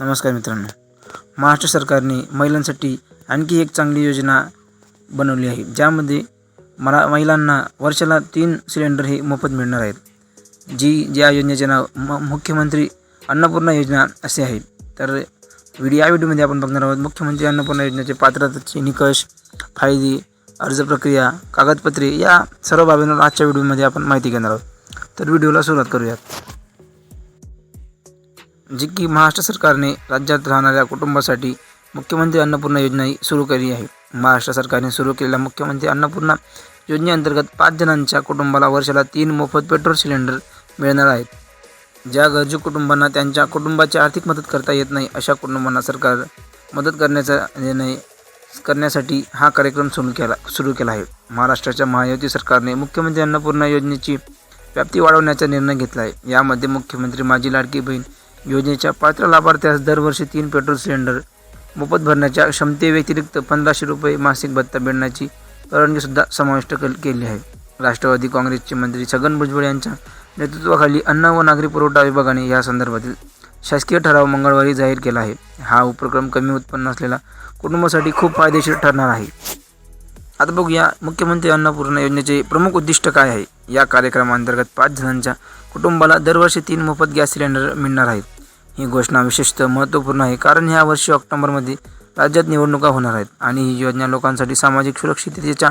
नमस्कार मित्रांनो. महाराष्ट्र सरकारने महिलांसाठी आणखी एक चांगली योजना बनवली आहे ज्यामध्ये मला महिलांना वर्षाला तीन सिलेंडर हे मोफत मिळणार आहेत. जी ज्या योजनेचे नाव म मुख्यमंत्री अन्नपूर्णा योजना असे आहे. तर व्हिडिओ या व्हिडिओमध्ये आपण बघणार आहोत मुख्यमंत्री अन्नपूर्णा योजनेचे पात्रतेचे निकष फायदे अर्ज प्रक्रिया कागदपत्रे या सर्व बाबींवर आजच्या व्हिडिओमध्ये आपण माहिती घेणार आहोत. तर व्हिडिओला सुरुवात करूयात. जी की महाराष्ट्र सरकारने राज्यात राहणाऱ्या कुटुंबासाठी मुख्यमंत्री अन्नपूर्णा योजना ही सुरू केली आहे. महाराष्ट्र सरकारने सुरू केलेल्या मुख्यमंत्री अन्नपूर्णा योजनेअंतर्गत पाच जणांच्या कुटुंबाला वर्षाला तीन मोफत पेट्रोल सिलेंडर मिळणार आहेत. ज्या गरजू कुटुंबांना त्यांच्या कुटुंबाची आर्थिक मदत करता येत नाही अशा कुटुंबांना सरकार मदत करण्याचा निर्णय करण्यासाठी हा कार्यक्रम सुरू केला सुरू केला आहे. महाराष्ट्राच्या महायुती सरकारने मुख्यमंत्री अन्नपूर्णा योजनेची व्याप्ती वाढवण्याचा निर्णय घेतला आहे. यामध्ये मुख्यमंत्री माझी लाडकी बहीण योजनेच्या पात्र लाभार्थ्यास दरवर्षी तीन पेट्रोल सिलेंडर मोफत भरण्याच्या क्षमतेव्यतिरिक्त पंधराशे रुपये मासिक भत्ता मिळण्याची परवानगीसुद्धा समाविष्ट कल केली आहे. राष्ट्रवादी काँग्रेसचे मंत्री छगन भुजबळ यांच्या नेतृत्वाखाली अन्न व नागरी पुरवठा विभागाने या संदर्भातील शासकीय ठराव मंगळवारी जाहीर केला आहे. हा उपक्रम कमी उत्पन्न असलेल्या कुटुंबासाठी खूप फायदेशीर ठरणार आहे. आता बघूया मुख्यमंत्री अन्नपूर्णा योजनेचे प्रमुख उद्दिष्ट काय आहे? या कार्यक्रमाअंतर्गत पाच जणांच्या कुटुंबाला दरवर्षी तीन मोफत गॅस सिलेंडर मिळणार आहेत. ही घोषणा विशेषतः महत्त्वपूर्ण आहे कारण ह्या वर्षी ऑक्टोबरमध्ये राज्यात निवडणुका होणार आहेत आणि ही योजना लोकांसाठी सामाजिक सुरक्षिततेच्या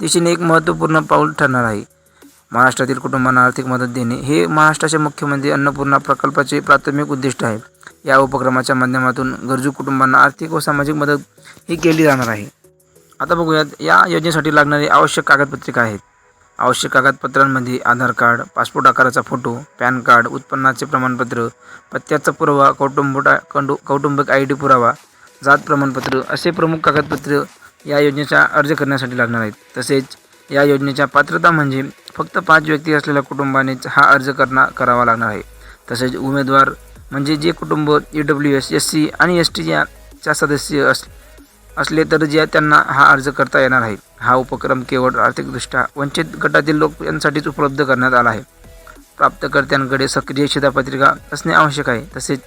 दिशेने एक महत्त्वपूर्ण पाऊल ठरणार आहे. महाराष्ट्रातील कुटुंबांना आर्थिक मदत देणे हे महाराष्ट्राचे मुख्यमंत्री अन्नपूर्णा प्रकल्पाचे प्राथमिक उद्दिष्ट आहे. या उपक्रमाच्या माध्यमातून गरजू कुटुंबांना आर्थिक व सामाजिक मदत ही केली जाणार आहे. आता बघूयात या योजनेसाठी लागणारी आवश्यक कागदपत्रे काय आहेत. आवश्यक कागदपत्रांमध्ये आधार कार्ड पासपोर्ट आकाराचा फोटो पॅन कार्ड उत्पन्नाचे प्रमाणपत्र पत्त्याचा पुरावा कौटुंबा कंडू कौटुंबिक आय डी पुरावा जात प्रमाणपत्र असे प्रमुख कागदपत्र या योजनेचा अर्ज करण्यासाठी लागणार आहेत. तसेच या योजनेच्या पात्रता म्हणजे फक्त पाच व्यक्ती असलेल्या कुटुंबानेच हा अर्ज करणा करावा लागणार आहे. तसेच उमेदवार म्हणजे जे कुटुंब E W S S C आणि एस टी च्या सदस्य अस असले तर ज्या त्यांना हा अर्ज करता येणार आहे. हा उपक्रम केवळ आर्थिकदृष्ट्या वंचित गटातील लोक यांसाठीच उपलब्ध करण्यात आला आहे. प्राप्तकर्त्यांकडे सक्रिय शिधापत्रिका असणे आवश्यक आहे. तसेच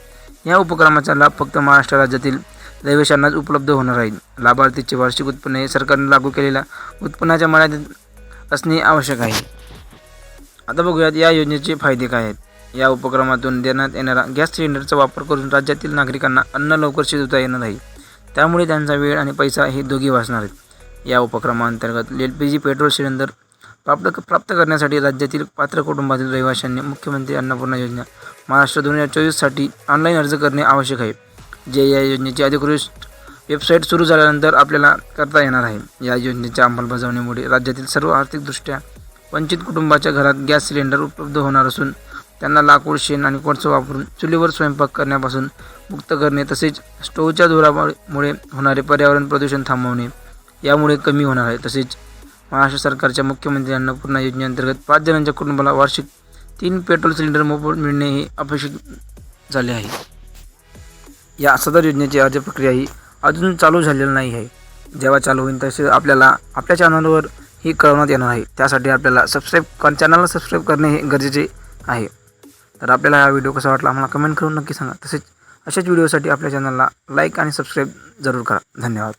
या उपक्रमाचा लाभ फक्त महाराष्ट्र राज्यातील रहिवाशांनाच उपलब्ध होणार आहे. लाभार्थीचे वार्षिक उत्पन्न हे सरकारने लागू केलेल्या उत्पन्नाच्या मर्यादित असणे आवश्यक आहे. आता बघूयात या योजनेचे फायदे काय आहेत. या उपक्रमातून देण्यात येणारा गॅस सिलेंडरचा वापर करून राज्यातील नागरिकांना अन्न लवकर शिजवता येणार आहे. त्यामुळे त्यांचा वेळ आणि पैसा हे दोघी वाचणार आहेत. या उपक्रमाअंतर्गत L P G petrol cylinder प्राप्त प्राप्त करण्यासाठी राज्यातील पात्र कुटुंबातील रहिवाशांनी मुख्यमंत्री अन्नपूर्णा योजना महाराष्ट्र दोन हजार चोवीससाठी ऑनलाईन अर्ज करणे आवश्यक आहे. जे या योजनेची अधिकृत वेबसाईट सुरू झाल्यानंतर आपल्याला करता येणार आहे. या योजनेच्या अंमलबजावणीमुळे राज्यातील सर्व आर्थिकदृष्ट्या वंचित कुटुंबाच्या घरात गॅस सिलेंडर उपलब्ध होणार असून त्यांना लाकूड शेण आणि कोळसा वापरून चुलीवर स्वयंपाक करण्यापासून मुक्त करणे तसेच स्टोव्हच्या धुरामुळे होणारे पर्यावरण प्रदूषण थांबवणे यामुळे कमी होणार आहे. तसेच महाराष्ट्र सरकारच्या मुख्यमंत्री अन्नपूर्णा योजनेअंतर्गत पाच जणांच्या कुटुंबाला वार्षिक तीन पेट्रोल सिलेंडर मोफत मिळणे हे अपेक्षित झाले आहे. या सदर योजनेची अर्ज प्रक्रिया ही अजून चालू झालेली नाही आहे. जेव्हा चालू होईल तसे आपल्याला आपल्या चॅनलवर ही कळवण्यात येणार आहे. त्यासाठी आपल्याला सबस्क्राईब चॅनलला सबस्क्राईब करणे हे गरजेचे आहे. तर आपल्याला हा व्हिडिओ कसा वाटला आम्हाला कमेंट करून नक्की सांगा. तसेच अशाच व्हिडिओसाठी आपल्या चॅनलला लाईक आणि सबस्क्राईब जरूर करा. धन्यवाद.